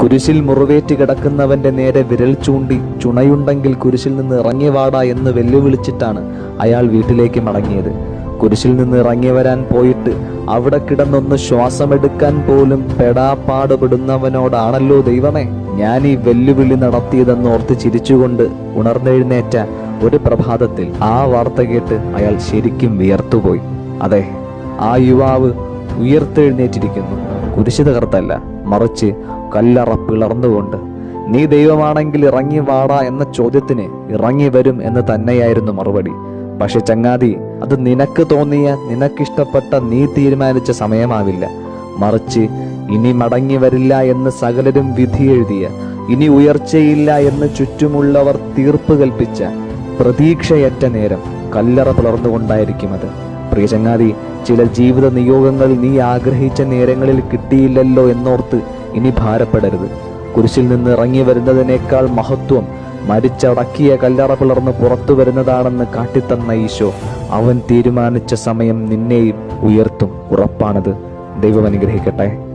കുരിശിൽ മുറിവേറ്റ് കിടക്കുന്നവന്റെ നേരെ വിരൽ ചൂണ്ടി ചുണയുണ്ടെങ്കിൽ കുരിശിൽ നിന്ന് ഇറങ്ങി വാടാ എന്ന് വെല്ലുവിളിച്ചിട്ടാണ് അയാൾ വീട്ടിലേക്ക് മടങ്ങിയത്. കുരിശിൽ നിന്ന് ഇറങ്ങി വരാൻ പോയിട്ട് അവിടെ കിടന്നൊന്ന് ശ്വാസമെടുക്കാൻ പോലും പെടാപ്പാടുപെടുന്നവനോടാണല്ലോ ദൈവമേ. ഞാൻ ഈ വെല്ലുവിളി നടത്തിയതെന്ന് ഓർത്ത് ചിരിച്ചുകൊണ്ട് ഉണർന്നെഴുന്നേറ്റ ഒരു പ്രഭാതത്തിൽ ആ വാർത്ത കേട്ട് അയാൾ ശരിക്കും വിയർത്തുപോയി. അതെ ആ യുവാവ് ഉയർത്തെഴുന്നേറ്റിരിക്കുന്നു. കുരിശ് തകർത്തല്ല മറിച്ച് കല്ലറ പിളർന്നുകൊണ്ട് നീ ദൈവമാണെങ്കിൽ ഇറങ്ങി വാടാ എന്ന ചോദ്യത്തിന് ഇറങ്ങി വരും എന്ന് തന്നെയായിരുന്നു മറുപടി. പക്ഷെ ചങ്ങാതി അത് നിനക്ക് തോന്നിയ നിനക്കിഷ്ടപ്പെട്ട നീ തീരുമാനിച്ച സമയമാവില്ല. മറിച്ച് ഇനി മടങ്ങി വരില്ല എന്ന് സകലരും വിധി എഴുതിയ ഇനി ഉയർച്ചയില്ല എന്ന് ചുറ്റുമുള്ളവർ തീർപ്പ് കൽപ്പിച്ച പ്രതീക്ഷയറ്റ നേരം കല്ലറ പുലർന്നുകൊണ്ടായിരിക്കും അത്. പ്രിയ ചങ്ങാതി ചില ജീവിത നിയോഗങ്ങൾ നീ ആഗ്രഹിച്ച നേരങ്ങളിൽ കിട്ടിയില്ലല്ലോ എന്നോർത്ത് ഇനി ഭാരപ്പെടരുത്. കുരിശിൽ നിന്ന് ഇറങ്ങി വരുന്നതിനേക്കാൾ മഹത്വം മരിച്ചടക്കിയ കല്ലറ പിളർന്ന് പുറത്തു വരുന്നതാണെന്ന് കാട്ടിത്തന്ന ഈശോ അവൻ തീരുമാനിച്ച സമയം നിന്നെയും ഉയർത്തും. ഉറപ്പാണത്. ദൈവം അനുഗ്രഹിക്കട്ടെ.